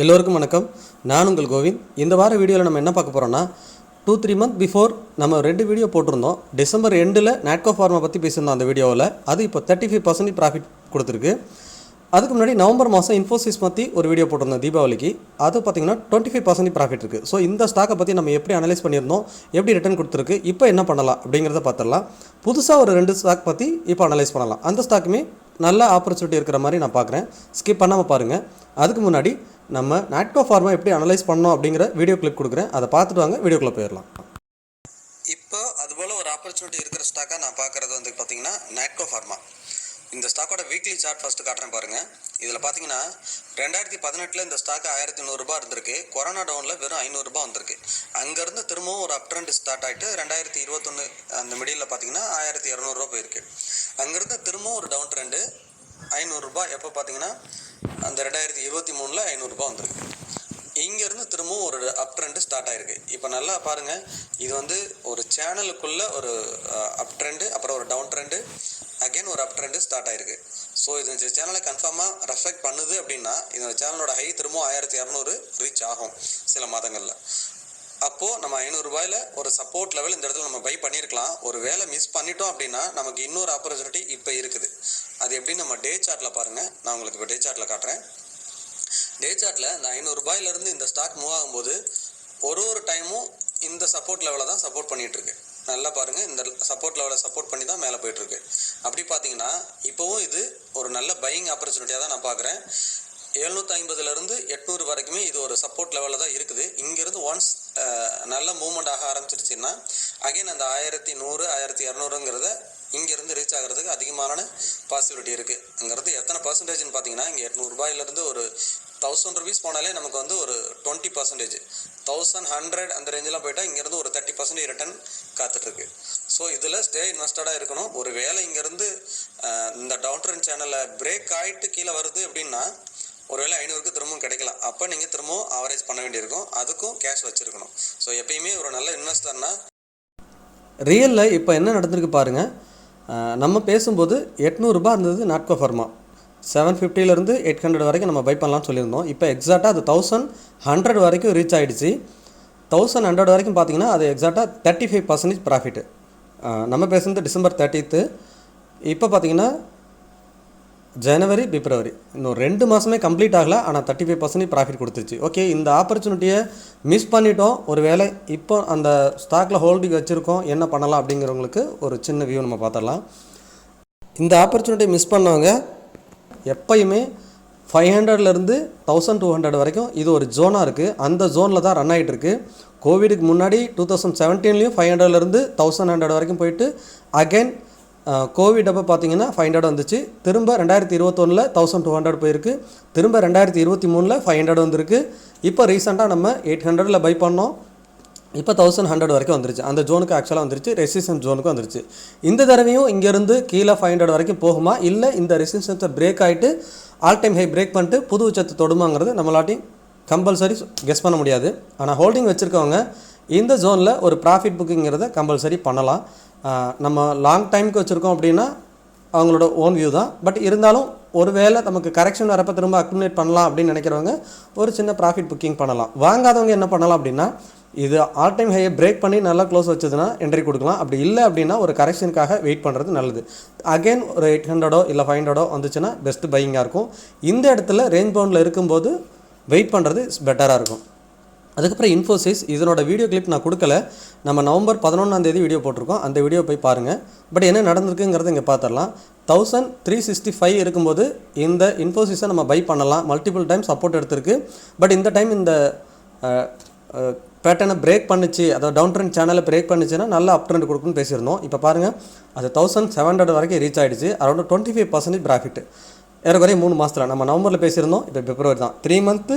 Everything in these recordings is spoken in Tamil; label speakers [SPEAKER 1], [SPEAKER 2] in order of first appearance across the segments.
[SPEAKER 1] எல்லோருக்கும் வணக்கம். நான் உங்கள் கோவிந்த். இந்த வார வீடியோவில் நம்ம என்ன பார்க்க போகிறோம்னா டூ த்ரீ மந்த் பிஃபோர் நம்ம ரெண்டு வீடியோ போட்டிருந்தோம். டிசம்பர் எண்டில் நாட்கோ ஃபார்மா பற்றி பேசியிருந்தோம் அந்த வீடியோவில் அது இப்போ தேர்ட்டி ஃபைவ் பர்சன்டேஜ் ப்ராஃபிட் கொடுத்துருக்கு. அதுக்கு முன்னாடி நவம்பர் மாதம் இன்ஃபோசிஸ் பற்றி ஒரு வீடியோ போட்டிருந்தோம் தீபாவளிக்கு. அது பார்த்தீங்கன்னா டுவெண்ட்டி ஃபைவ் பர்சன்டேஜ் ப்ராஃபிட் இருக்குது ஸோ இந்த ஸ்டாக்கை பற்றி நம்ம எப்படி அனலைஸ் பண்ணியிருந்தோம் எப்படி ரிட்டர்ன் கொடுத்துருக்கு இப்போ என்ன பண்ணலாம் அப்படிங்கிறத பார்த்துடலாம். புதுசாக ஒரு ரெண்டு ஸ்டாக் பற்றி இப்போ அனலைஸ் பண்ணலாம். அந்த ஸ்டாக்குமே நல்ல ஆப்பர்ச்சுனிட்டி இருக்கிற மாதிரி நான் பார்க்குறேன். ஸ்கிப் பண்ணாமல் பாருங்கள் அதுக்கு முன்னாடி நம்ம நாட்கோ ஃபார்மா எப்படி அனலைஸ் பண்ணோம் அப்படிங்கிற வீடியோ கிளிப் கொடுக்குறேன். அதை பார்த்துட்டு வாங்க வீடியோக்குள்ளே போயிடலாம். இப்போ அதுபோல் ஒரு ஆப்பர்ச்சுனிட்டி இருக்கிற ஸ்டாக்காக நான் பார்க்குறது வந்து பார்த்தீங்கன்னா நாட்கோ ஃபார்மா இந்த ஸ்டாக்கோட வீக்லி சார்ட் ஃபஸ்ட்டு காட்டுறேன் பாருங்கள் இதில் பார்த்தீங்கன்னா ரெண்டாயிரத்தி பதினெட்டில் இந்த ஸ்டாக்கு ஆயிரத்தி நூறுரூபா இருந்திருக்கு. கொரோனா டவுனில் வெறும் ஐநூறுரூபா வந்திருக்கு. அங்கேருந்து திரும்பவும் ஒரு அப் ட்ரெண்ட் ஸ்டார்ட் ஆகிட்டு ரெண்டாயிரத்தி இருபத்தொன்று அந்த மிடியில் பார்த்தீங்கன்னா ஆயிரத்தி இரநூறுவா போயிருக்கு. அங்கேருந்து திரும்பவும் ஒரு டவுன் ட்ரெண்டு ஐநூறுரூபா எப்போ பார்த்தீங்கன்னா அந்த ரெண்டாயிரத்தி இருபத்தி மூணில் ஐநூறுரூபா வந்திருக்கு. இங்கேருந்து திரும்பவும் ஒரு அப் ட்ரெண்டு ஸ்டார்ட் ஆயிருக்கு. இப்போ நல்லா பாருங்கள் இது வந்து ஒரு சேனலுக்குள்ள ஒரு அப் ட்ரெண்டு அப்புறம் ஒரு டவுன் ட்ரெண்டு அகைன் ஒரு அப் ட்ரெண்டு ஸ்டார்ட் ஆயிருக்கு. ஸோ இது இந்த சேனலை கன்ஃபார்மாக ரெஃப்ளெக்ட் பண்ணுது அப்படின்னா இந்த சேனலோட ஹை திரும்பவும் ஆயிரத்தி இரநூறு ரீச் ஆகும் சில மாதங்களில். அப்போது நம்ம ஐநூறுரூபாயில் ஒரு சப்போர்ட் லெவல் இந்த இடத்துல நம்ம பை பண்ணியிருக்கலாம் ஒரு வேலை மிஸ் பண்ணிட்டோம் அப்படின்னா நமக்கு இன்னொரு ஆப்பர்ச்சுனிட்டி இப்போ இருக்குது. அது எப்படின்னு நம்ம டே சார்ட்டில் பாருங்கள் நான் உங்களுக்கு இப்போ டே சார்ட்டில் காட்டுறேன். டே சார்ட்டில் இந்த ஐநூறுரூபாயிலேருந்து இந்த ஸ்டாக் மூவ் ஆகும்போது ஒரு ஒரு டைமும் இந்த சப்போர்ட் லெவலில் தான் சப்போர்ட் பண்ணிகிட்ருக்கு நல்லா பாருங்கள் இந்த சப்போர்ட் லெவலை சப்போர்ட் பண்ணி தான் மேலே போயிட்டுருக்கு அப்படி பார்த்தீங்கன்னா இப்போவும் இது ஒரு நல்ல பையிங் ஆப்பர்ச்சுனிட்டியாக தான் நான் பார்க்குறேன் எழுநூற்றி ஐம்பதுலேருந்து எட்நூறு வரைக்குமே இது ஒரு சப்போர்ட் லெவலில் தான் இருக்குது. இங்கேருந்து ஒன்ஸ் நல்ல மூமெண்ட் ஆக ஆரம்பிச்சிருச்சுன்னா அகைன் அந்த ஆயிரத்தி நூறு ஆயிரத்தி இரநூறுங்கிறத இங்கேருந்து ரீச் ஆகிறதுக்கு அதிகமான பாசிபிலிட்டி இருக்குது அங்கேருந்து எத்தனை பர்சன்டேஜ்னு பார்த்தீங்கன்னா இங்கே எட்நூறுபாயிலேருந்து ஒரு தௌசண்ட் ருபீஸ் போனாலே நமக்கு வந்து ஒரு டுவெண்ட்டி பர்சன்டேஜ் தௌசண்ட் ஹண்ட்ரட் அந்த ரேஞ்செலாம் போயிட்டால் இங்கேருந்து ஒரு தேர்ட்டி பர்சன்டேஜ் ரிட்டர்ன் காத்துட்ருக்கு. ஸோ இதில் ஸ்டே இன்வெஸ்டடாக இருக்கணும். ஒரு வேலை இங்கேருந்து இந்த டவுன் ட்ரெண்ட் சேனலில் பிரேக் ஆகிட்டு கீழே வருது அப்படின்னா ஒருவேளை ஐநூறுக்கு திரும்பவும் கிடைக்கலாம். அப்போ நீங்கள் திரும்பவும் ஆவரேஜ் பண்ண வேண்டியிருக்கும். அதுக்கும் கேஷ் வச்சுருக்கணும். ஸோ எப்பயுமே ஒரு நல்ல இன்வெஸ்டர்னா ரியலில் இப்போ என்ன நடந்திருக்கு பாருங்கள் நம்ம பேசும்போது எட்நூறுபா இருந்தது நாட்கோ ஃபர்மா. செவன் ஃபிஃப்டிலேருந்து எயிட் ஹண்ட்ரட் வரைக்கும் நம்ம பை பண்ணலாம்னு சொல்லியிருந்தோம். இப்போ எக்ஸாக்டாக அது தௌசண்ட் ஹண்ட்ரட் வரைக்கும் ரீச் ஆகிடுச்சு தௌசண்ட் ஹண்ட்ரட் வரைக்கும் பார்த்தீங்கன்னா அது எக்ஸாக்டாக தேர்ட்டி ஃபைவ் பர்சன்டேஜ் ப்ராஃபிட்டு நம்ம பேசுனது டிசம்பர் தேர்ட்டித்து இப்போ பார்த்தீங்கன்னா ஜனவரி பிப்ரவரி. இன்னும் ரெண்டு மாதமே கம்ப்ளீட் ஆகலை ஆனால் தேர்ட்டி ஃபைவ் பர்சன்டேஜ் ப்ராஃபிட் கொடுத்துருச்சு ஓகே இந்த ஆப்பர்ச்சுனிட்டியை மிஸ் பண்ணிட்டோம். ஒரு வேளை இப்போ அந்த ஸ்டாக்கில் ஹோல்டிங் வச்சுருக்கோம் என்ன பண்ணலாம் அப்படிங்கிறவங்களுக்கு ஒரு சின்ன வியூ நம்ம பார்த்துடலாம். இந்த ஆப்பர்ச்சுனிட்டியை மிஸ் பண்ணவங்க எப்பயுமே ஃபைவ் ஹண்ட்ரட்லேருந்து தௌசண்ட் டூ ஹண்ட்ரட் வரைக்கும் இது ஒரு ஜோனாக இருக்குது அந்த ஜோனில் தான் ரன் ஆகிட்டு இருக்குது கோவிடுக்கு முன்னாடி டூ தௌசண்ட் செவன்டீன்லேயும் ஃபைவ் ஹண்ட்ரட்லேருந்து தௌசண்ட் ஹண்ட்ரட் வரைக்கும் போயிட்டு அகைன் கோவிட் அப்போ பார்த்தீங்கன்னா ஃபைவ் ஹண்ட்ரட் வந்துச்சு. திரும்ப ரெண்டாயிரத்தி இருபத்தொன்னில் தௌசண்ட் டூ ஹண்ட்ரட் போயிருக்கு. திரும்ப ரெண்டாயிரத்தி இருபத்தி மூணில் ஃபைவ் ஹண்ட்ரட் வந்திருக்கு. இப்போ ரீசெண்டாக நம்ம எயிட் ஹண்ட்ரடில் பை பண்ணோம். இப்போ தௌசண்ட் ஹண்ட்ரட் வரைக்கும் வந்துருச்சு. அந்த ஜோனுக்கு ஆக்சுவலாக வந்துருச்சு. ரெசிஸ்டன்ஸ் ஜோனுக்கு வந்துருச்சு. இந்த தடவையும் இங்கேருந்து கீழே ஃபைவ் ஹண்ட்ரட் வரைக்கும் போகுமா? இல்லை இந்த ரெசிஸ்டன்ஸை பிரேக் ஆகிட்டு ஆல் டைம் ஹை பிரேக் பண்ணிட்டு புது உச்சத்தை தொடுமாங்கிறது நம்மளாட்டி கம்பல்சரி கெஸ் பண்ண முடியாது. ஆனால் ஹோல்டிங் வச்சுருக்கவங்க இந்த ஜோனில் ஒரு ப்ராஃபிட் புக்கிங்கிறத கம்பல்சரி பண்ணலாம். நம்ம லாங் டைமுக்கு வச்சுருக்கோம் அப்படின்னா அவங்களோட ஓன் வியூ தான். பட் இருந்தாலும் ஒரு வேளை நமக்கு கரெக்ஷன் வரப்போ திரும்ப அக்குமுலேட் பண்ணலாம் அப்படின்னு நினைக்கிறவங்க ஒரு சின்ன ப்ராஃபிட் புக்கிங் பண்ணலாம். வாங்காதவங்க என்ன பண்ணலாம் அப்படின்னா இது ஆல் டைம் ஹையை பிரேக் பண்ணி நல்லா க்ளோஸ் வச்சதுன்னா என்ட்ரி கொடுக்கலாம். அப்படி இல்லை அப்படின்னா ஒரு கரெக்ஷனுக்காக வெயிட் பண்ணுறது நல்லது. அகைன் ஒரு எயிட் ஹண்ட்ரடோ இல்லை ஃபைவ் ஹண்ட்ரடோ வந்துச்சுன்னா பெஸ்ட்டு பையிங்காக இருக்கும். இந்த இடத்துல ரேஞ்ச் பவுண்டில் இருக்கும்போது வெயிட் பண்ணுறது பெட்டராக இருக்கும். அதுக்கப்புறம் இன்ஃபோசிஸ் இதனோட வீடியோ கிளிப் நான் கொடுக்கல. நம்ம நவம்பர் பதினொன்றாந்தேதி வீடியோ போட்டிருக்கோம். அந்த வீடியோ போய் பாருங்கள் பட் என்ன நடந்திருக்குங்கிறத இங்கே பார்த்துடலாம் தௌசண்ட் த்ரீ சிக்ஸ்டி ஃபைவ் இருக்கும்போது இந்த இன்ஃபோசிஸை நம்ம பை பண்ணலாம். மல்டிபிள் டைம் சப்போர்ட் எடுத்திருக்கு. பட் இந்த டைம் இந்த பேட்டர்னை பிரேக் பண்ணிச்சு. அதாவது டவுன் ட்ரெண்ட் சேனலை பிரேக் பண்ணிச்சுன்னா நல்லா அப் ட்ரெண்ட் கொடுக்குன்னு பேசியிருந்தோம். இப்போ பாருங்கள் அது தௌசண்ட் செவன் ஹண்ட்ரட் வரைக்கும் ரீச் ஆகிடுச்சு around twenty five percentage profit ஏறக்குறைய மூணு மாதத்தில் நம்ம நவம்பரில் பேசியிருந்தோம். இப்போ பிப்ரவரி தான். Three month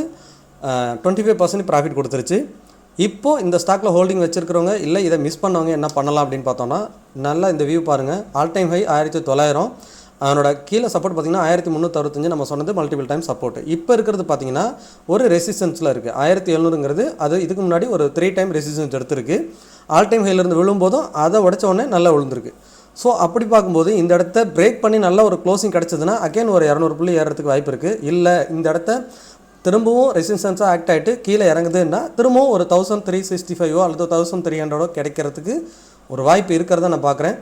[SPEAKER 1] twenty five percent profit கொடுத்துருச்சு. இப்போது இந்த ஸ்டாக்கில் ஹோல்டிங் வச்சுருக்கிறவங்க இல்லை இதை மிஸ் பண்ணவங்க என்ன பண்ணலாம் அப்படின்னு பார்த்தோன்னா நல்லா இந்த வியூ பாருங்கள் ஆல் டைம் ஹை ஆயிரத்தி தொள்ளாயிரம். அதனோட கீழே சப்போர்ட் பார்த்தீங்கன்னா ஆயிரத்தி முந்நூற்றறுபத்தஞ்சு நம்ம சொன்னது மல்டிபிள் டைம் சப்போர்ட் இப்போ இருக்கிறது பார்த்தீங்கன்னா ஒரு ரெசிஸ்டன்ஸில் இருக்குது ஆயிரத்தி எழுநூறுங்கிறது அது இதுக்கு முன்னாடி ஒரு த்ரீ டைம் ரெசிஸ்டன்ஸ் எடுத்திருக்கு. ஆல் டைம் ஹைலேருந்து விழும்போதும் அதை உடச்ச உடனே நல்லா விழுந்திருக்கு. ஸோ அப்படி பார்க்கும்போது இந்த இடத்த பிரேக் பண்ணி நல்ல ஒரு க்ளோசிங் கிடச்சதுன்னா அகைன் ஒரு இரநூறு புள்ளி ஏறுறதுக்கு வாய்ப்பு இருக்குது இல்லை இந்த இடத்த திரும்பவும் ரெசிஸ்டன்ஸாக ஆக்ட் ஆகிட்டு கீழே இறங்குதுன்னா திரும்பவும் ஒரு தௌசண்ட் த்ரீ சிக்ஸ்டி ஃபைவோ அல்லது தௌசண்ட் த்ரீ ஹண்ட்ரடோ கிடைக்கிறதுக்கு ஒரு வாய்ப்பு இருக்கிறத நான் பார்க்குறேன்.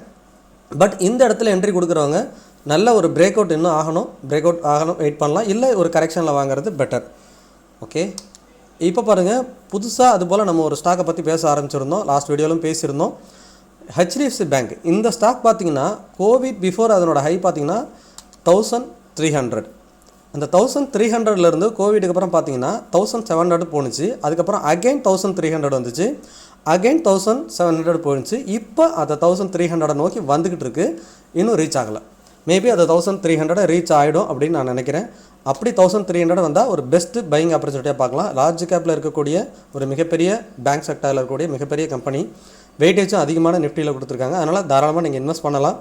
[SPEAKER 1] பட் இந்த இடத்துல என்ட்ரி கொடுக்குறவங்க நல்ல ஒரு பிரேக் அவுட் இன்னும் ஆகணும். பிரேக் அவுட் ஆகணும் வெயிட் பண்ணலாம். இல்லை ஒரு கரெக்ஷனில் வாங்குறது பெட்டர் ஓகே இப்போ பாருங்கள் புதுசாக அது போல் நம்ம ஒரு ஸ்டாக்கை பற்றி பேச ஆரம்பிச்சிருந்தோம். லாஸ்ட் வீடியோலும் பேசியிருந்தோம். ஹெச்டிஎஃப்சி பேங்க் இந்த ஸ்டாக் பார்த்தீங்கன்னா கோவிட் பிஃபோர் அதனோட ஹை பார்த்தீங்கன்னா தௌசண்ட் த்ரீ ஹண்ட்ரட் அந்த தௌசண்ட் த்ரீ ஹண்ட்ரட்லேருந்து கோவிடுக்கு அப்புறம் பார்த்தீங்கன்னா தௌசண்ட் செவன் ஹண்ட்ரட் போணுச்சு. அதுக்கப்புறம் அகைன் தௌசண்ட் த்ரீ ஹண்ட்ரட் வந்துச்சு. அகைன் தௌசண்ட் செவன் ஹண்ட்ரட் போயிடுச்சு. இப்போ அதை தௌசண்ட் த்ரீ ஹண்ட்ரட் நோக்கி வந்துக்கிட்டு இருக்கு. இன்னும் ரீச் ஆகலை. மேபி அது தௌசண்ட் த்ரீ ஹண்ட்ரட் ரீச் ஆகிடும் அப்படின்னு நான் நினைக்கிறேன். அப்படி தௌசண்ட் த்ரீ ஹண்ட்ரட் வந்தால் ஒரு பெஸ்ட்டு பையிங் ஆப்பர்ச்சுனிட்டியாக பார்க்கலாம். லார்ஜ் கேப்பில் இருக்கக்கூடிய ஒரு மிகப்பெரிய பேங்க் செக்டரில் இருக்கக்கூடிய மிகப்பெரிய கம்பெனி வெயிட்டேஜும் அதிகமான நிஃப்டியில் கொடுத்துருக்காங்க. அதனால் தாராளமாக நீங்கள் இன்வெஸ்ட் பண்ணலாம்.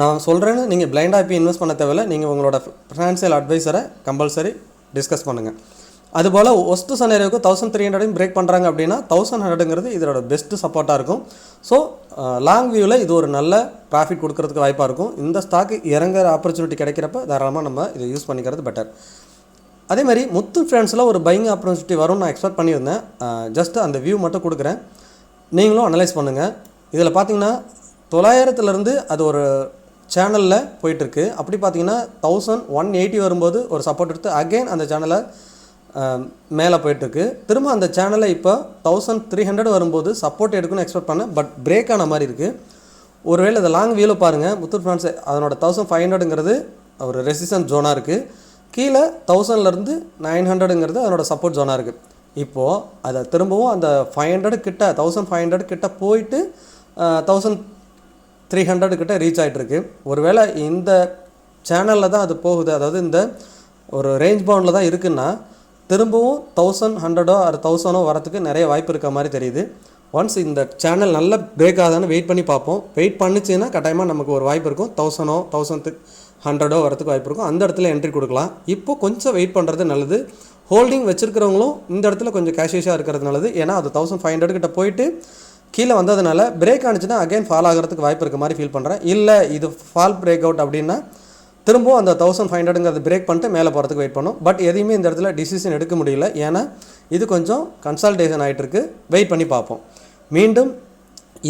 [SPEAKER 1] நான் சொல்கிறேன்னு நீங்கள் பிளைண்டாக போய் இன்வெஸ்ட் பண்ண தேவையில்ல. நீங்கள் உங்களோட ஃபினான்ஷியல் அட்வைஸரை கம்பல்சரி டிஸ்கஸ் பண்ணுங்கள் அதுபோல் ஒஸ்ட்டு சனேரியோக்கு தௌசண்ட் த்ரீ ஹண்ட்ரடையும் பிரேக் பண்ணுறாங்க அப்படின்னா தௌசண்ட் ஹண்ட்ரடுங்கிறது இதோட பெஸ்ட்டு சப்போர்ட்டாக இருக்கும். ஸோ லாங் வியூவில் இது ஒரு நல்ல ப்ராஃபிட் கொடுக்கறதுக்கு வாய்ப்பாக இருக்கும். இந்த ஸ்டாக்கு இறங்குற ஆப்பர்ச்சுனிட்டி கிடைக்கிறப்ப தாராளமாக நம்ம இதை யூஸ் பண்ணிக்கிறது பெட்டர் அதே மாதிரி முத்து ஃப்ரெண்ட்ஸில் ஒரு பையிங் ஆப்பர்ச்சுனிட்டி வரும்னு நான் எக்ஸ்பெக்ட் பண்ணியிருந்தேன். ஜஸ்ட் அந்த வியூ மட்டும் கொடுக்குறேன். நீங்களும் அனலைஸ் பண்ணுங்கள் இதில் பார்த்தீங்கன்னா தொள்ளாயிரத்துலேருந்து அது ஒரு சேனலில் போயிட்டுருக்கு. அப்படி பார்த்தீங்கன்னா தௌசண்ட் ஒன் எயிட்டி வரும்போது ஒரு சப்போர்ட் எடுத்து அகைன் அந்த சேனலை மேலே போயிட்டுருக்கு. திரும்ப அந்த சேனலை இப்போ தௌசண்ட் த்ரீ ஹண்ட்ரட் வரும்போது சப்போர்ட் எடுக்கணும்னு எக்ஸ்பெக்ட் பண்ணேன். பட் பிரேக் ஆன மாதிரி இருக்குது ஒருவேளை இந்த லாங் வியூவில் பாருங்கள் முத்தூர் ஃபினான்ஸ் அதனோட தௌசண்ட் ஃபைவ் ஹண்ட்ரடுங்கிறது ஒரு ரெசிஸ்டன்ஸ் ஜோனாக இருக்குது கீழே தௌசண்ட்லேருந்து நைன் ஹண்ட்ரடுங்கிறது அதனோட சப்போர்ட் ஜோனாக இருக்குது இப்போது அதை திரும்பவும் அந்த ஃபைவ் ஹண்ட்ரட் கிட்ட தௌசண்ட் ஃபைவ் ஹண்ட்ரட் கிட்ட போயிட்டு தௌசண்ட் த்ரீ ஹண்ட்ரட் கிட்ட ரீச் ஆகிட்டுருக்கு ஒருவேளை இந்த சேனலில் தான் அது போகுது. அதாவது இந்த ஒரு ரேஞ்ச் பவுண்டில் தான் இருக்குன்னா திரும்பவும் தௌசண்ட் ஹண்ட்ரடோ அது தௌசண்டோ வரத்துக்கு நிறைய வாய்ப்பு இருக்க மாதிரி தெரியுது. ஒன்ஸ் இந்த சேனல் நல்லா பிரேக் ஆகுதான்னு வெயிட் பண்ணி பார்ப்போம். வெயிட் பண்ணிச்சுன்னா கட்டாயமாக நமக்கு ஒரு வாய்ப்பு இருக்கும். தௌசண்டோ தௌசண்ட் ஹண்ட்ரடோ வரத்துக்கு வாய்ப்பு இருக்கும். அந்த இடத்துல என்ட்ரி கொடுக்கலாம். இப்போ கொஞ்சம் வெயிட் பண்ணுறது நல்லது. ஹோல்டிங் வச்சுருக்கிறவங்களும் இந்த இடத்துல கொஞ்சம் கேஷியஸாக இருக்கிறது நல்லது. ஏன்னா அது தௌசண்ட் ஃபைவ் ஹண்ட்ரட் கிட்ட போயிட்டு கீழே வந்ததுனால பிரேக் ஆனிச்சுன்னா அகைன் ஃபால் ஆகிறதுக்கு வாய்ப்பு இருக்க மாதிரி ஃபீல் பண்ணுறேன் இல்லை இது ஃபால் பிரேக் அவுட் அப்படின்னா திரும்பவும் அந்த தௌசண்ட் ஃபைவ் ஹண்ட்ரடுங்கிறது பிரேக் பண்ணிட்டு மேலே போகிறதுக்கு வெயிட் பண்ணும். பட் எதையுமே இந்த இடத்துல டிசிஷன் எடுக்க முடியல. ஏன்னா இது கொஞ்சம் கன்சல்டேஷன் ஆகிட்டு இருக்கு வெயிட் பண்ணி பார்ப்போம். மீண்டும்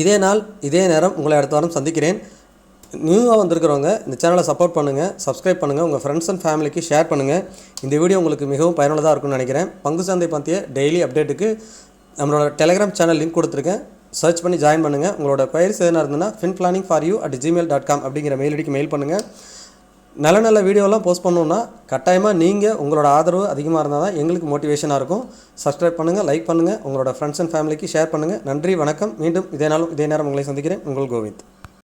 [SPEAKER 1] இதே நாள் இதே நேரம் உங்களை அடுத்த வாரம் சந்திக்கிறேன். நியூவாக வந்திருக்கிறவங்க இந்த சேனலை சப்போர்ட் பண்ணுங்கள் சப்ஸ்கிரைப் பண்ணுங்கள் உங்கள் ஃப்ரெண்ட்ஸ் அண்ட் ஃபேமிலிக்கு ஷேர் பண்ணுங்கள் இந்த வீடியோ உங்களுக்கு மிகவும் பயனுள்ளதாக இருக்கும்னு நினைக்கிறேன். பங்கு சந்தை பற்றிய டெய்லி அப்டேட்டுக்கு நம்மளோட டெலிகிராம் சேனல் லிங்க் கொடுத்துருக்கேன். சர்ச் பண்ணி ஜாயின் பண்ணுங்கள் உங்களோட கொயரிஸ் எதுனா இருந்ததுன்னா fin planning for you at Gmail dot com அப்படிங்கிற மெயில் ஐடிக்கு மெயில் பண்ணுங்கள் நல்ல நல்ல வீடியோலாம் போஸ்ட் பண்ணணுன்னா கட்டாயமாக நீங்கள் உங்களோட ஆதரவு அதிகமாக இருந்தால் தான் எங்களுக்கு மோட்டிவேஷனாக இருக்கும். சப்ஸ்கிரைப் பண்ணுங்கள் லைக் பண்ணுங்கள் உங்களோட ஃப்ரெண்ட்ஸ் அண்ட் ஃபேமிலிக்கு ஷேர் பண்ணுங்கள் நன்றி வணக்கம். மீண்டும் இதே நாளும் இதே நேரம் உங்களை சந்திக்கிறேன். உங்கள் கோவிந்த்.